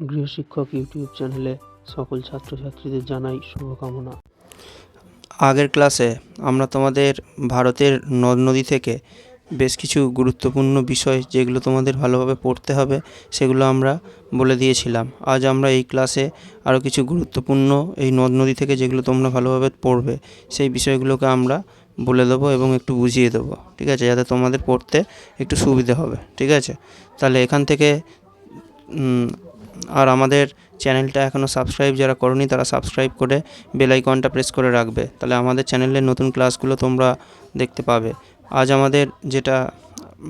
গৃহশিক্ষক YouTube চ্যানেলে সকল ছাত্রছাত্রীদের জানাই শুভকামনা। আগের ক্লাসে আমরা তোমাদের ভারতের নদ নদী থেকে বেশ কিছু গুরুত্বপূর্ণ বিষয় যেগুলো তোমাদের ভালোভাবে পড়তে হবে সেগুলো আমরা বলে দিয়েছিলাম। আজ আমরা এই ক্লাসে আরও কিছু গুরুত্বপূর্ণ এই নদ নদী থেকে যেগুলো তোমরা ভালোভাবে পড়বে সেই বিষয়গুলোকে আমরা বলে দেবো এবং একটু বুঝিয়ে দেবো, ঠিক আছে? যাতে তোমাদের পড়তে একটু সুবিধে হবে, ঠিক আছে? তাহলে এখান থেকে আর আমাদের চ্যানেলটা এখনও সাবস্ক্রাইব যারা করনি তারা সাবস্ক্রাইব করে বেলাইকনটা প্রেস করে রাখবে। তাহলে আমাদের চ্যানেলের নতুন ক্লাসগুলো তোমরা দেখতে পাবে। আজ আমাদের যেটা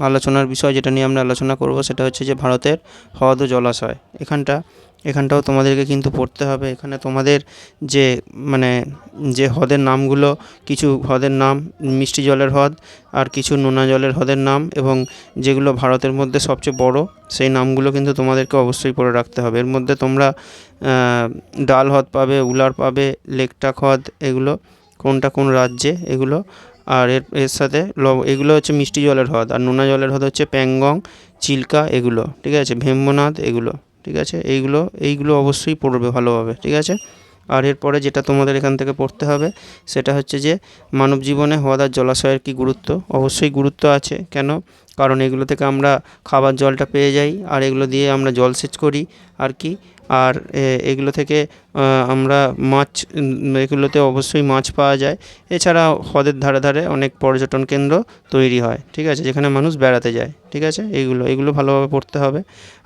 আলোচনার বিষয় যেটা নিয়ে আমরা আলোচনা করব সেটা হচ্ছে যে ভারতের হ্রদ ও জলাশয়। এখানটা, এখানটাও তোমাদেরকে কিন্তু পড়তে হবে। এখানে তোমাদের যে মানে যে হ্রদের নামগুলো, কিছু হ্রদের নাম, মিষ্টি জলের হ্রদ আর কিছু নোনা জলের হ্রদের নাম এবং যেগুলো ভারতের মধ্যে সবচেয়ে বড়, সেই নামগুলো কিন্তু তোমাদেরকে অবশ্যই পড়ে রাখতে হবে। এর মধ্যে তোমরা ডাল হ্রদ পাবে, উলার পাবে, লেকটাক হ্রদ, এগুলো, কোনটা কোন রাজ্যে, এগুলো আর এর এর সাথে এগুলো হচ্ছে মিষ্টি জলের হ্রদ, আর নোনা জলের হ্রদ হচ্ছে প্যাংগং, চিল্কা এগুলো, ঠিক আছে? ভেম্বনাথ এগুলো, ঠিক আছে? এইগুলো এইগুলো অবশ্যই পড়বে ভালোভাবে, ঠিক আছে? আর এরপরে যেটা তোমাদের এখান থেকে পড়তে হবে, সেটা হচ্ছে যে মানব জীবনে হ্রদ আর জলাশয়ের কী গুরুত্ব? অবশ্যই গুরুত্ব আছে। কেন? কারণ এগুলো থেকে আমরা খাবার জলটা পেয়ে যাই, আর এগুলো দিয়ে আমরা জলসেচ করি, আর কি? আর এগুলো থেকে আমরা মাছ এগুলোতে অবশ্যই মাছ পাওয়া যায়। এছাড়া হ্রদের ধারে ধারে অনেক পর্যটন কেন্দ্র তৈরি হয়, ঠিক আছে? যেখানে মানুষ বেড়াতে যায়, ঠিক আছে? এইগুলো এগুলো ভালোভাবে পড়তে হবে।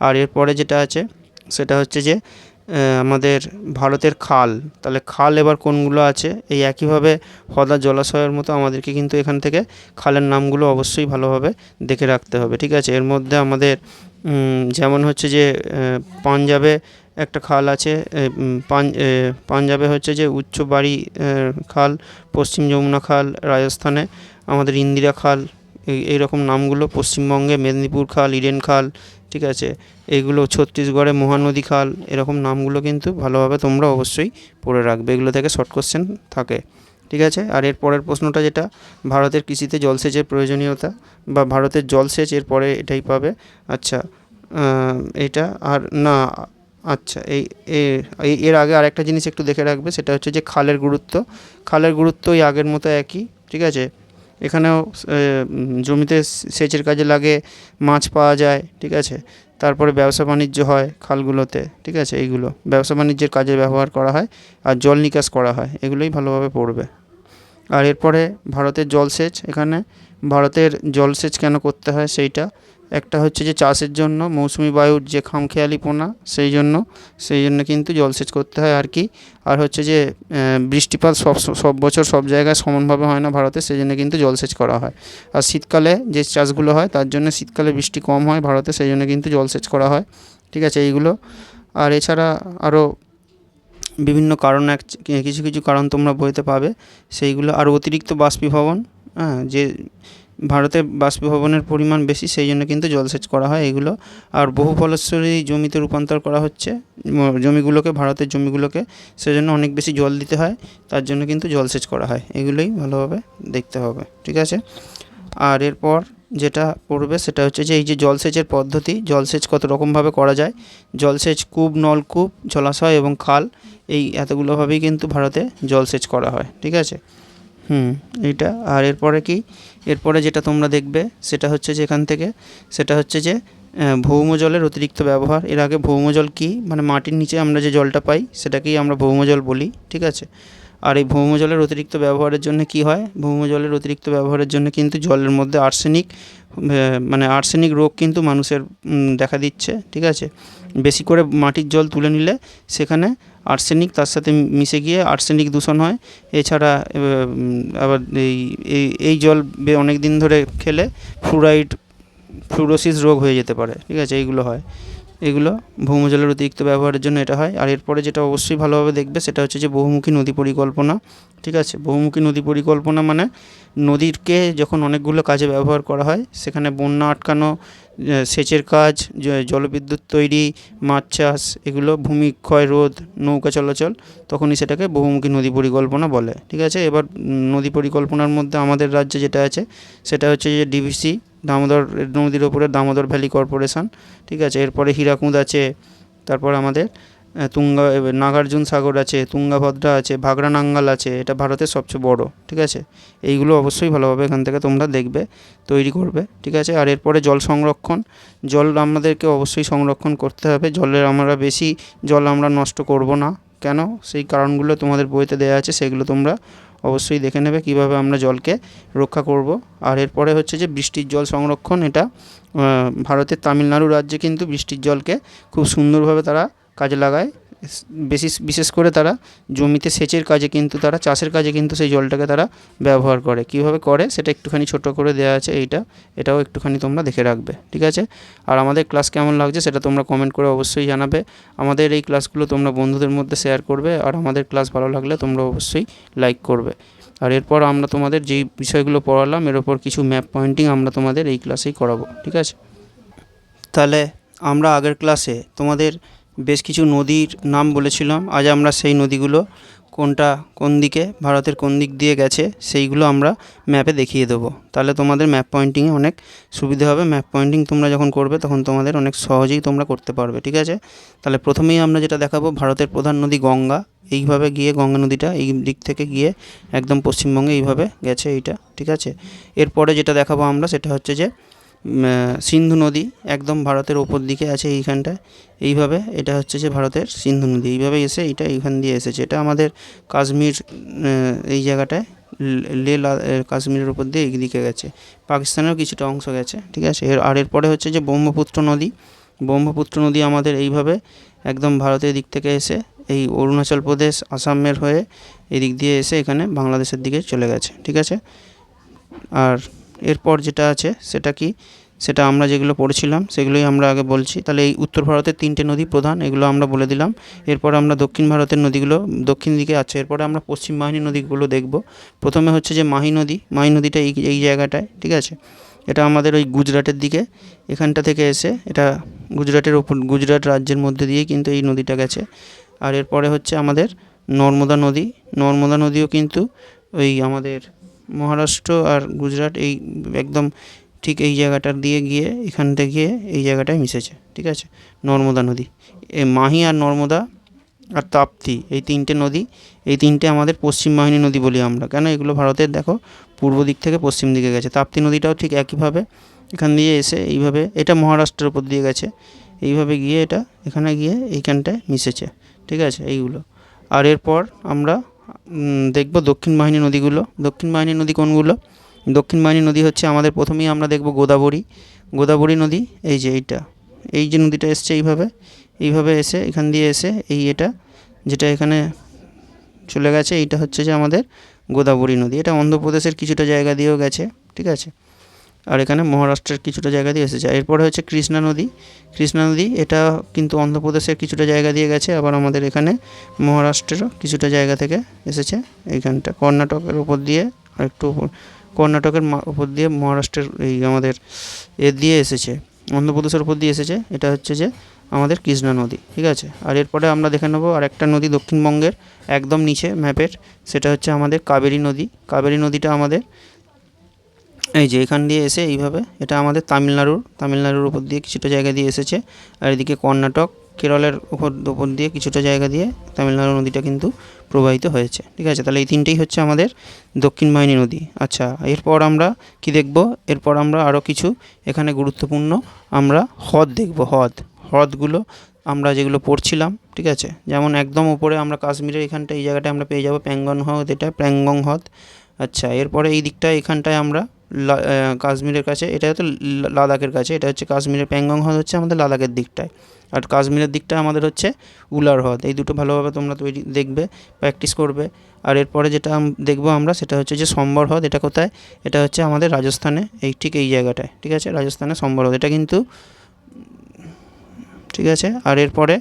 আর এরপরে যেটা আছে, সেটা হচ্ছে যে আমাদের ভারতের খাল। তাহলে খাল এবার কোনগুলো আছে? এই একইভাবে আর জলাশয়ের মতো আমাদেরকে কিন্তু এখান থেকে খালের নামগুলো অবশ্যই ভালোভাবে দেখে রাখতে হবে, ঠিক আছে? এর মধ্যে আমাদের যেমন হচ্ছে যে পাঞ্জাবে একটা খাল আছে পাঞ্জাবে হচ্ছে যে উচ্চ বাড়ি খাল, পশ্চিম যমুনা খাল, রাজস্থানে আমাদের ইন্দিরা খাল এই এইরকম নামগুলো, পশ্চিমবঙ্গে মেদিনীপুর খাল, ইডেন খাল, ঠিক আছে এইগুলো ছত্তিশগড়ে মহানদী খাল, এরকম নামগুলো কিন্তু ভালোভাবে তোমরা অবশ্যই পড়ে রাখবে, এগুলো থেকে শর্ট কোশ্চেন থাকে। ঠিক আছে? আর এর পরের প্রশ্নটা যেটা, ভারতের কৃষিতে জলসেচের প্রয়োজনীয়তা বা ভারতের জলসেচ এর পরে এটাই পাবে। আচ্ছা এটা আর না আচ্ছা এই এর আগে আরেকটা জিনিস একটু দেখে রাখবে, সেটা হচ্ছে যে খালের গুরুত্ব। খালের গুরুত্ব ওই আগের মতো একই, ঠিক আছে? এখানেও জমিতে সেচের কাজে লাগে, মাছ পাওয়া যায়, ঠিক আছে? তারপরে ব্যবসা বাণিজ্য হয় খালগুলোতে, ঠিক আছে, এইগুলো। ব্যবসা বাণিজ্যের কাজে ব্যবহার করা হয় আর জল নিকাশ করা হয়, এগুলোই ভালোভাবে পড়বে। আর এরপরে ভারতের জলসেচ, এখানে ভারতের জলসেচ কেন করতে হয় সেইটা? একটা হচ্ছে যে চাষের জন্য মৌসুমি বায়ুর যে খামখেয়ালিপনা সেই জন্য সেই জন্য কিন্তু জলসেচ করতে হয় আর কি। আর হচ্ছে যে বৃষ্টিপাত সব সব বছর সব জায়গায় সমানভাবে হয় না ভারতে, সেই জন্য কিন্তু জলসেচ করা হয়। আর শীতকালে যে চাষগুলো হয়, তার জন্য শীতকালে বৃষ্টি কম হয় ভারতে, সেই জন্য কিন্তু জলসেচ করা হয়। ঠিক আছে, এইগুলো। আর এছাড়া আরও বিভিন্ন কারণ এক, কিছু কিছু কারণ তোমরা বইতে পাবে। সেইগুলো, আর অতিরিক্ত বাষ্পীভবন হ্যাঁ যে ভারতে বাষ্পীভবনের পরিমাণ বেশি, সেই জন্য কিন্তু জলসেচ করা হয় এগুলো। আর বহু ফলস্বরী জমিতে রূপান্তর করা হচ্ছে জমিগুলোকে, ভারতের জমিগুলোকে, সেজন্য অনেক বেশি জল দিতে হয়, তার জন্য কিন্তু জলসেচ করা হয়। এগুলোই ভালোভাবে দেখতে হবে, ঠিক আছে? আর এরপর যেটা পড়বে সেটা হচ্ছে যে এই যে জলসেচের পদ্ধতি জলসেচ কত রকমভাবে করা যায়? জলসেচ কূপ নলকূপ জলাশয় এবং খাল, এই এতগুলোভাবেই কিন্তু ভারতে জলসেচ করা হয়, ঠিক আছে? হুম, এইটা। আর এরপরে কি? এরপরে যেটা তোমরা দেখবে, সেটা হচ্ছে যে এখান থেকে, সেটা হচ্ছে যে ভৌম জলের অতিরিক্ত ব্যবহার। এর আগে ভৌম জল কী? মানে মাটির নিচে আমরা যে জলটা পাই, সেটাকেই আমরা ভৌম জল বলি, ঠিক আছে? আর এই ভৌমজলের অতিরিক্ত ব্যবহারের জন্য কি হয়? ভৌমজলের অতিরিক্ত ব্যবহারের জন্য কিন্তু জলের মধ্যে আর্সেনিক মানে আর্সেনিক রোগ কিন্তু মানুষের দেখা দিচ্ছে, ঠিক আছে? বেশি করে মাটির জল তুলে নিলে সেখানে আর্সেনিক তার সাথে মিশে গিয়ে আর্সেনিক দূষণ হয়। এছাড়া আবার এই এই জল অনেক দিন ধরে খেলে ফ্লুরাইড, ফ্লুরোসিস রোগ হয়ে যেতে পারে, ঠিক আছে? এইগুলো হয়। এগুলো ভৌমজলের অতিরিক্ত ব্যবহারের জন্য এটা হয়। আর এরপরে যেটা অবশ্যই ভালোভাবে দেখবে সেটা হচ্ছে যে বহুমুখী নদী পরিকল্পনা, ঠিক আছে? বহুমুখী নদী পরিকল্পনা মানে নদীরকে যখন অনেকগুলো কাজে ব্যবহার করা হয়, সেখানে বন্যা আটকানো সেচের কাজ জলবিদ্যুৎ তৈরি, মাছ চাষ, এগুলো ভূমি ক্ষয় রোধ, নৌকা চলাচল, তখনই সেটাকে বহুমুখী নদী পরিকল্পনা বলে, ঠিক আছে? এবার নদী পরিকল্পনার মধ্যে আমাদের রাজ্যে যেটা আছে, সেটা হচ্ছে যে ডিভিসি দামোদর নদীর ওপরে দামোদর ভ্যালি কর্পোরেশন, ঠিক আছে? এরপরে হীরাকুঁদ আছে, তারপর আমাদের তুঙ্গা নাগার্জুন সাগর আছে, তুঙ্গাভদ্রা আছে ভাগরা নাঙ্গাল আছে, এটা ভারতের সবচেয়ে বড়, ঠিক আছে? এইগুলো অবশ্যই ভালোভাবে এখান থেকে তোমরা দেখবে, তৈরি করবে, ঠিক আছে? আর এরপরে জল সংরক্ষণ, জল আমাদেরকে অবশ্যই সংরক্ষণ করতে হবে, জলের আমরা বেশি জল আমরা নষ্ট করব না, কেন? সেই কারণগুলো তোমাদের বইতে দেওয়া আছে, সেগুলো তোমরা অবশ্যই দেখে নেবে, কীভাবে আমরা জলকে রক্ষা করব। আর এরপরে হচ্ছে যে বৃষ্টির জল সংরক্ষণ, এটা ভারতের তামিলনাড়ু রাজ্যে কিন্তু বৃষ্টির জলকে খুব সুন্দরভাবে তারা কাজে লাগায়। বেশি বিশেষ করে তারা জমিতে সেচের কাজে কিন্তু তারা, চাষের কাজে কিন্তু সেই জলটাকে তারা ব্যবহার করে। কীভাবে করে সেটা একটুখানি ছোট করে দেওয়া আছে এইটা, এটাও একটুখানি তোমরা দেখে রাখবে, ঠিক আছে? আর আমাদের ক্লাস কেমন লাগছে সেটা তোমরা কমেন্ট করে অবশ্যই জানাবে। আমাদের এই ক্লাসগুলো তোমরা বন্ধুদের মধ্যে শেয়ার করবে, আর আমাদের ক্লাস ভালো লাগলে তোমরা অবশ্যই লাইক করবে। আর এরপর আমরা তোমাদের যেই বিষয়গুলো পড়ালাম, এর ওপর কিছু ম্যাপ পয়েন্টিং আমরা তোমাদের এই ক্লাসেই করাবো, ঠিক আছে? তাহলে আমরা আগের ক্লাসে তোমাদের বেশ কিছু নদীর নাম বলেছিলাম। আজ আমরা সেই নদীগুলো কোনটা, কোন দিকে, ভারতের কোন দিক দিয়ে গেছে, সেইগুলো আমরা ম্যাপে দেখিয়ে দেবো। তাহলে তোমাদের ম্যাপ পয়েন্টিংয়ে অনেক সুবিধা হবে। ম্যাপ পয়েন্টিং তোমরা যখন করবে, তখন তোমাদের অনেক সহজেই তোমরা করতে পারবে, ঠিক আছে? তাহলে প্রথমেই আমরা যেটা দেখাবো, ভারতের প্রধান নদী গঙ্গা। এইভাবে গিয়ে গঙ্গা নদীটা এই দিক থেকে গিয়ে একদম পশ্চিমবঙ্গে এইভাবে গেছে এইটা, ঠিক আছে? এরপরে যেটা দেখাবো আমরা, সেটা হচ্ছে যে সিন্ধু নদী একদম ভারতের ওপর দিকে আছে এইখানটায়। এইভাবে এটা হচ্ছে যে ভারতের সিন্ধু নদী। এইভাবে এসে এটা এইখান দিয়ে এসেছে। এটা আমাদের কাশ্মীর এই জায়গাটায় লে- কাশ্মীরের উপর দিয়ে এইদিকে গেছে। পাকিস্তানেরও কিছুটা অংশ গেছে, ঠিক আছে? এর, আর এরপরে হচ্ছে যে ব্রহ্মপুত্র নদী। ব্রহ্মপুত্র নদী আমাদের এইভাবে একদম ভারতের দিক থেকে এসে এই অরুণাচল প্রদেশ, আসামের হয়ে এদিক দিয়ে এসে এখানে বাংলাদেশের দিকে চলে গেছে, ঠিক আছে? আর এরপর যেটা আছে, সেটা কি? সেটা আমরা যেগুলো পড়েছিলাম, সেগুলোই আমরা আগে বলছি। তাহলে এই উত্তর ভারতের তিনটে নদী প্রধান, এগুলো আমরা বলে দিলাম। এরপর আমরা দক্ষিণ ভারতের নদীগুলো, দক্ষিণ দিকে আছে। এরপরে আমরা পশ্চিম বাহিনী নদীগুলো দেখব। প্রথমে হচ্ছে যে মাহি নদী। মাহি নদীটা এই এই জায়গাটায়, ঠিক আছে? এটা আমাদের ওই গুজরাটের দিকে, এখানটা থেকে এসে এটা গুজরাটের ওপর, গুজরাট রাজ্যের মধ্যে দিয়ে কিন্তু এই নদীটা গেছে। আর এরপরে হচ্ছে আমাদের নর্মদা নদী। নর্মদা নদীও কিন্তু ওই আমাদের মহারাষ্ট্র আর গুজরাট এই একদম ঠিক এই জায়গাটার দিয়ে গিয়ে, এখান থেকে এই জায়গাটায় মিশেছে, ঠিক আছে? নর্মদা নদী। এ মাহি আর নর্মদা আর তাপ্তি, এই তিনটে নদী, এই তিনটে আমাদের পশ্চিম বাহিনী নদী বলি আমরা। কেন? এগুলো ভারতের, দেখো, পূর্ব দিক থেকে পশ্চিম দিকে গেছে। তাপ্তি নদীটাও ঠিক একইভাবে এখান দিয়ে এসে এইভাবে, এটা মহারাষ্ট্রের উপর দিয়ে গেছে। এইভাবে গিয়ে এটা, এখানে গিয়ে এইখানটায় মিশেছে, ঠিক আছে? এইগুলো। আর এরপর আমরা দেখব দক্ষিণ বাহিনী নদীগুলো। দক্ষিণ বাহিনী নদী কোনগুলো? দক্ষিণ বাহিনী নদী হচ্ছে আমাদের প্রথমেই আমরা দেখব গোদাবরী। গোদাবরী নদী, এই যে এইটা। এই যে নদীটা এসছে এইভাবে এইভাবে এসে এখান দিয়ে এসে এই এটা, যেটা এখানে চলে গেছে, এইটা হচ্ছে যে আমাদের গোদাবরী নদী। এটা অন্ধ্রপ্রদেশের কিছুটা জায়গা দিয়েও গেছে, ঠিক আছে? আর এখানে মহারাষ্ট্রের কিছুটা জায়গা দিয়ে এসেছে। এরপরে হচ্ছে কৃষ্ণা নদী। কৃষ্ণা নদী, এটা কিন্তু অন্ধ্রপ্রদেশের কিছুটা জায়গা দিয়ে গেছে, আবার আমাদের এখানে মহারাষ্ট্রেরও কিছুটা জায়গা থেকে এসেছে এইখানটা। কর্ণাটকের উপর দিয়ে আর একটু কর্ণাটকের উপর দিয়ে মহারাষ্ট্রের এই আমাদের এ দিয়ে এসেছে, অন্ধ্রপ্রদেশের উপর দিয়ে এসেছে, এটা হচ্ছে যে আমাদের কৃষ্ণা নদী, ঠিক আছে? আর এরপরে আমরা দেখে নেব আর একটা নদী দক্ষিণবঙ্গের একদম নিচে ম্যাপের, সেটা হচ্ছে আমাদের কাবেরী নদী। কাবেরী নদীটা আমাদের এই যে এখান দিয়ে এসে এইভাবে, এটা আমাদের তামিলনাড়ুর তামিলনাড়ুর উপর দিয়ে কিছুটা জায়গা দিয়ে এসেছে। আর এদিকে কর্ণাটক, কেরলের উপর উপর দিয়ে কিছুটা জায়গা দিয়ে তামিলনাড়ু নদীটা কিন্তু প্রবাহিত হয়েছে। ঠিক আছে, তাহলে এই তিনটেই হচ্ছে আমাদের দক্ষিণ বাহিনী নদী। আচ্ছা এরপর আমরা কি দেখব? এরপর আমরা আরও কিছু এখানে গুরুত্বপূর্ণ আমরা হ্রদ দেখব, হ্রদ। হ্রদগুলো আমরা যেগুলো পড়ছিলাম, ঠিক আছে? যেমন একদম উপরে আমরা কাশ্মীরের এখানটা এই জায়গাটায় আমরা পেয়ে যাব প্যাঙ্গন হ্রদ এটা প্যাঙ্গং হ্রদ আচ্ছা এরপরে এই দিকটায় এখানটায় আমরা কাশ্মীরের কাছে, এটা হচ্ছে লাদাখের কাছে, এটা হচ্ছে কাশ্মীরের প্যাঙ্গং হ্রদ হচ্ছে আমাদের লাদাখের দিকটায়। আর কাশ্মীরের দিকটা আমাদের হচ্ছে উলার হ্রদ, এই দুটো ভালোভাবে তোমরা তৈরি, দেখবে প্র্যাকটিস করবে। আর এরপরে যেটা দেখব আমরা, সেটা হচ্ছে যে সম্বর হ্রদ, এটা কোথায়? এটা হচ্ছে আমাদের রাজস্থানে, এই ঠিক এই জায়গাটায়, ঠিক আছে? রাজস্থানে সম্বর হ্রদ, এটা কিন্তু, ঠিক আছে? আর এরপরে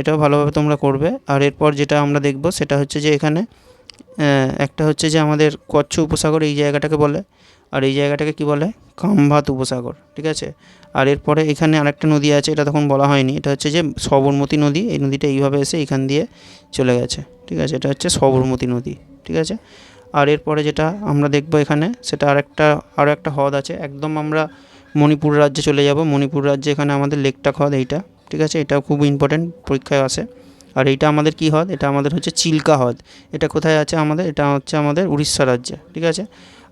এটাও ভালোভাবে তোমরা করবে। আর এরপর যেটা আমরা দেখব, সেটা হচ্ছে যে এখানে একটা হচ্ছে যে আমাদের কচ্ছ উপসাগর এই জায়গাটাকে বলে, আর এই জায়গাটাকে কি বলে? কামভাত উপসাগর, ঠিক আছে? আর এরপরে এখানে আরেকটা নদী আছে, এটা তখন বলা হয়নি, এটা হচ্ছে যে সবরমতী নদী, এই নদীটা এইভাবে এসে এখান দিয়ে চলে গেছে, ঠিক আছে? এটা হচ্ছে সবরমতী নদী, ঠিক আছে? আর এরপরে যেটা আমরা দেখব এখানে, সেটা আরেকটা, আরও একটা হ্রদ আছে, একদম আমরা মণিপুর রাজ্যে চলে যাব, মণিপুর রাজ্যে এখানে আমাদের লেকটাক হ্রদ এইটা, ঠিক আছে? এটাও খুব ইম্পর্টেন্ট পরীক্ষায় আসে। আর এইটা আমাদের কি হ্রদ? এটা আমাদের হচ্ছে চিল্কা হ্রদ। এটা কোথায় আছে আমাদের? এটা হচ্ছে আমাদের উড়িষ্যা রাজ্যে, ঠিক আছে?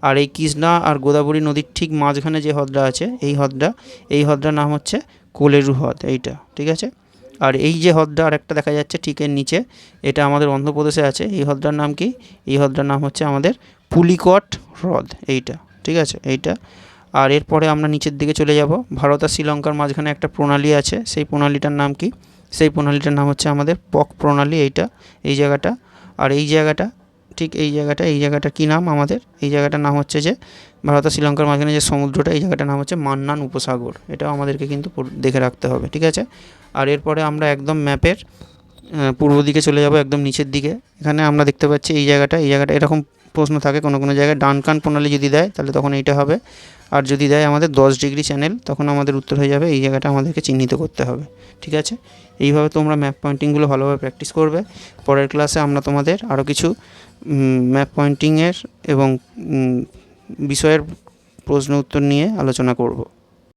আর এই কৃষ্ণা আর গোদাবরী নদীর ঠিক মাঝখানে যে হ্রদটা আছে, এই হ্রদটা, এই হ্রদটার নাম হচ্ছে কোলেরু হ্রদ এইটা, ঠিক আছে? আর এই যে হ্রদটা আরেকটা দেখা যাচ্ছে ঠিক এর নিচে, এটা আমাদের অন্ধ্রপ্রদেশে আছে, এই হ্রদটার নাম কি? এই হ্রদটার নাম হচ্ছে আমাদের পুলিকট হ্রদ এইটা, ঠিক আছে? এইটা। আর এরপরে আমরা নিচের দিকে চলে যাব। ভারত আর শ্রীলঙ্কার মাঝখানে একটা প্রণালী আছে, সেই প্রণালীটার নাম কি? সেই প্রণালীটার নাম হচ্ছে আমাদের পক প্রণালী এইটা, এই জায়গাটা। আর এই জায়গাটা, ঠিক এই জায়গাটা এই জায়গাটা কী নাম আমাদের? এই জায়গাটার নাম হচ্ছে যে ভারত আর শ্রীলঙ্কার মাঝখানে যে সমুদ্রটা, এই জায়গাটার নাম হচ্ছে মান্নান উপসাগর। এটাও আমাদেরকে কিন্তু দেখে রাখতে হবে, ঠিক আছে? আর এরপরে আমরা একদম ম্যাপের পূর্ব দিকে চলে যাব, একদম নিচের দিকে। এখানে আমরা দেখতে পাচ্ছি এই জায়গাটা এই জায়গাটা এরকম প্রশ্ন থাকে কোনো কোনো জায়গায় ডানকান প্রণালী যদি দেয়, তাহলে তখন এইটা হবে। আর যদি দেয় আমাদের দশ ডিগ্রি চ্যানেল, তখন আমাদের উত্তর হয়ে যাবে এই জায়গাটা আমাদেরকে চিহ্নিত করতে হবে। ঠিক আছে? এইভাবে তোমরা ম্যাপ পয়েন্টিংগুলো ভালোভাবে প্র্যাকটিস করবে। পরের ক্লাসে আমরা তোমাদের আরও কিছু ম্যাপ পয়েন্টিংয়ের এবং বিষয়ের প্রশ্ন উত্তর নিয়ে আলোচনা করব।